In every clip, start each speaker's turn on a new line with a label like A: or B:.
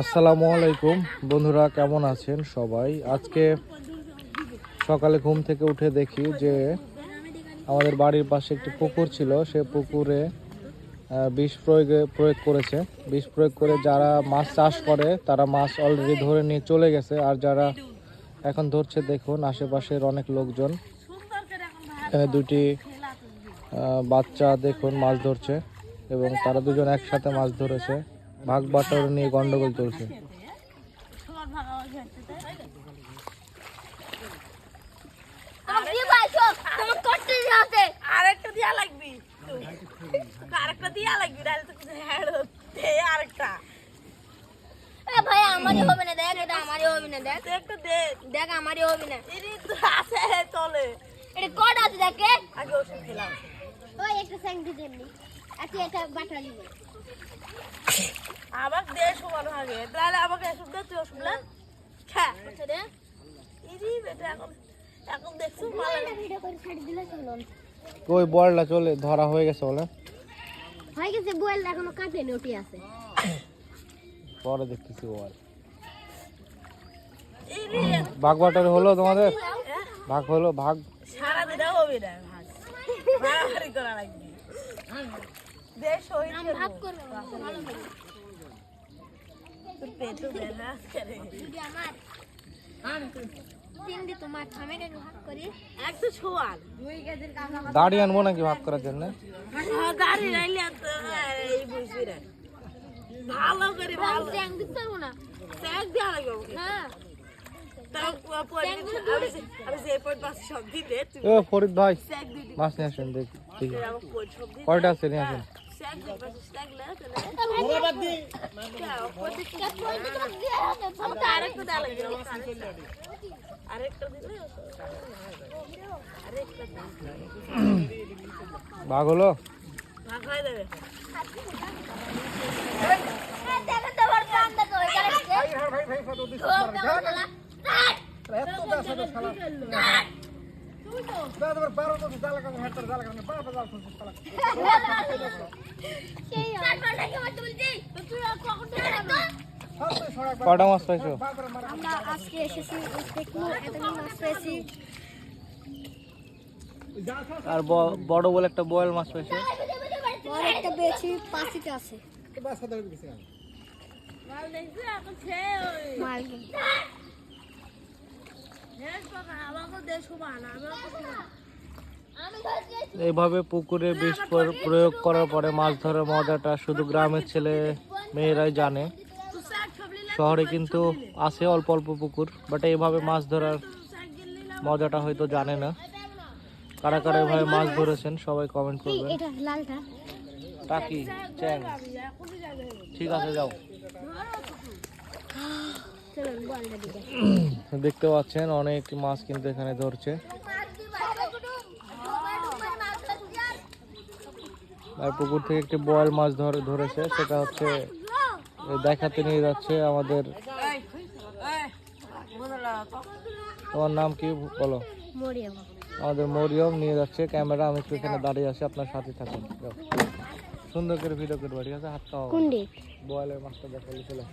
A: আসসালামু আলাইকুম। বন্ধুরা, কেমন আছেন সবাই? আজকে সকালে ঘুম থেকে উঠে দেখি যে আমাদের বাড়ির পাশে একটি পুকুর ছিল। সে পুকুরে বিষ প্রয়োগে, প্রয়োগ করেছে। বিষ প্রয়োগ করে যারা মাছ চাষ করে, তারা মাছ অলরেডি ধরে নিয়ে চলে গেছে। আর যারা এখন ধরছে, দেখুন, আশেপাশের অনেক লোকজন। এখানে দুটি বাচ্চা, দেখুন, মাছ ধরছে এবং তারা দুজন একসাথে মাছ ধরেছে। ভাগ বাটোয়ারা নিয়ে গন্ডগোল চলছে।
B: আরেকটা দিয়া লাগবি। আরেকটা দিয়া লাগবি তাহলে তো কিছু হ্যাড দে আরেকটা।
C: ভাই আমারই হবে না দেখ এটা আমারই হবে না দেখ।
B: তুই একটু দে।
C: দেখ আমারই হবে না।
B: আছে চলে।
C: এটা কট আছে দেখে ওই একটা স্যাং দিতে এটা বাটা দিব
B: আবার দে সমান আগে তাহলে আমাকে ওষুধ দে তুই ওষুধ না খা
C: আচ্ছা রে
B: ইনি বেটা এখন এখন দেখছ ভালো
C: ভিডিও করে ছাড়ি দিলে চলুন।
A: ওই বলটা চলে ধরা হয়ে গেছে বলে।
C: হয়ে গেছে বয়েল এখনও কাটেনি ওটি আছে।
A: পরে দেখতেছি বল। ভাগ বাটোয়ারা হলো তোমাদের?
B: হ্যাঁ?
A: ভাগ হলো ভাগ।
B: সারা দিনে হবে না ভাগ। মারামারি করা লাগবে। দে শহীদ
C: ভাগ করবে ভালো করে
B: তোর পেটও বেলা করে
C: যদি আমার তিনটি তোমার খামের ভাগ করি
B: এক তো ছোয়াল
A: দাড়ি আনব নাকি ভাগ করার জন্য
B: হ্যাঁ, গাড়ি নাইলে আর তো এই বুঝবি না ভালো করে ভালো
C: স্যাং দিতে পারব না হ্যাঁ
B: কিন্তু আমি যে- পয়েন্ট পাস সব দিতে
A: ও ফরিদ ভাই মাছ নিয়ে আসেন দেখি ঠিক আছে
B: সব দিতে?
A: কয়টা আছে নিয়ে আসেন।
B: ট্যাগ দিবি ট্যাগ লে তাহলে আরেকটা দেওয়া লাগবে হয়ে।
A: কয়টা মাছ পাইছো?
C: আমরা আজকে এসেছি দেখব এত মাছ পেয়েছি।
A: আর বড় বলে একটা বয়েল মাছ পাইছো
C: একটা পেয়েছি পাঁচিটা আছে।
B: ভালো দেখছি? এখন খেয়ে ওই
C: মালগুলো
B: হ্যাঁ বাবা আমাকে দে সমান আমাকে সমান
A: এইভাবে পুকুরে বিষ প্রয়োগ করার পরে মাছ ধরার মজাটা শুধু গ্রামের ছেলে মেয়েরাই জানে। শহরে কিন্তু আছে অল্প অল্প পুকুর বাট এইভাবে মাছ ধরার মজাটা হয়তো জানে না। কারা কারা এভাবে মাছ ধরেছেন সবাই কমেন্ট করবেন। টাকি চ্যাং। ঠিক আছে যাও। দেখতে পাচ্ছেন অনেক মাছ কিন্তু এখানে ধরছে। আর পুকুর থেকে একটি বয়াল মাছ ধরে ধরেছে সেটা হচ্ছে দেখাতে নিয়ে যাচ্ছে আমাদের। তোমার নাম কি বলো? আমাদের মরিয়ম নিয়ে যাচ্ছে ক্যামেরা আমি একটু এখানে দাঁড়িয়ে আছি আপনার সাথে থাকুন। সুন্দর করে ভিডিও করব ঠিক আছে? হাত খাওয়া বয়েলের মাছটা দেখালে চলে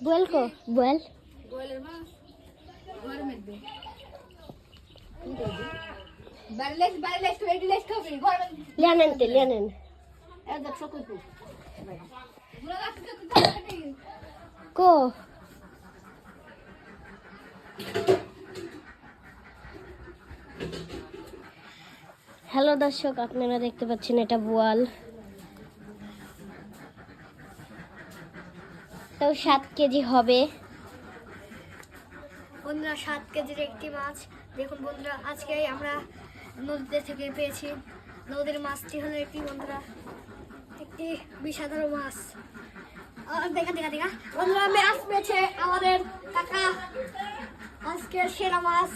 A: Vuelco, vuel. Vuelve más.
C: কো বল কো বল লেনেন তে লেনেন কো হ্যালো দর্শক আপনারা দেখতে পাচ্ছেন এটা বোয়াল। তো সাত কেজি হবে। বন্ধুরা সাত কেজির একটি মাছ। দেখুন বন্ধুরা আজকে আমরা নদীতে থেকে পেয়েছি নদীর মাছটি হলো একটি বন্ধুরা একটি বিষাদার মাছ। দেখা দেখা দেখা। বন্ধুরা মাছ পেয়েছে আমাদের কাকা। আজ আজকের সেরা মাছ।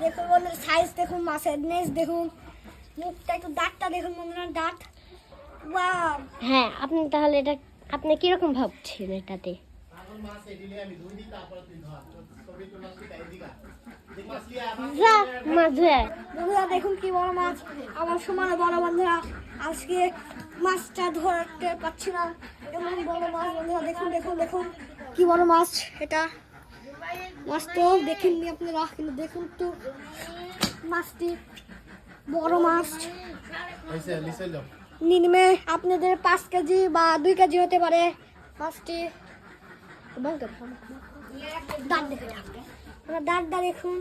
C: দেখুন বন্ধুরা সাইজ দেখুন মাছের নেস দেখুন। মুখটা একটু দাঁতটা দেখুন বন্ধুরা দাঁত।
D: হ্যাঁ আপনি তাহলে এটা আপনি কীরকম ভাবছেন এটাতে? ধরে
C: বন্ধুরা, দেখুন কি বড় মাছ। আমার সমান বড় বন্ধুরা, আজকে মাছটা ধরতে পারছি না। এমন বড় মাছ, বন্ধুরা, দেখুন দেখুন দেখুন। কি বড় মাছ এটা। মাছ তো দেখেননি আপনারা, কিন্তু দেখুন তো। মাছটি বড় মাছ। নিম্নে আপনাদের পাঁচ কেজি বা দুই কেজি হতে পারে। মাছটি দাঁত দেখে দাঁতটা দেখুন।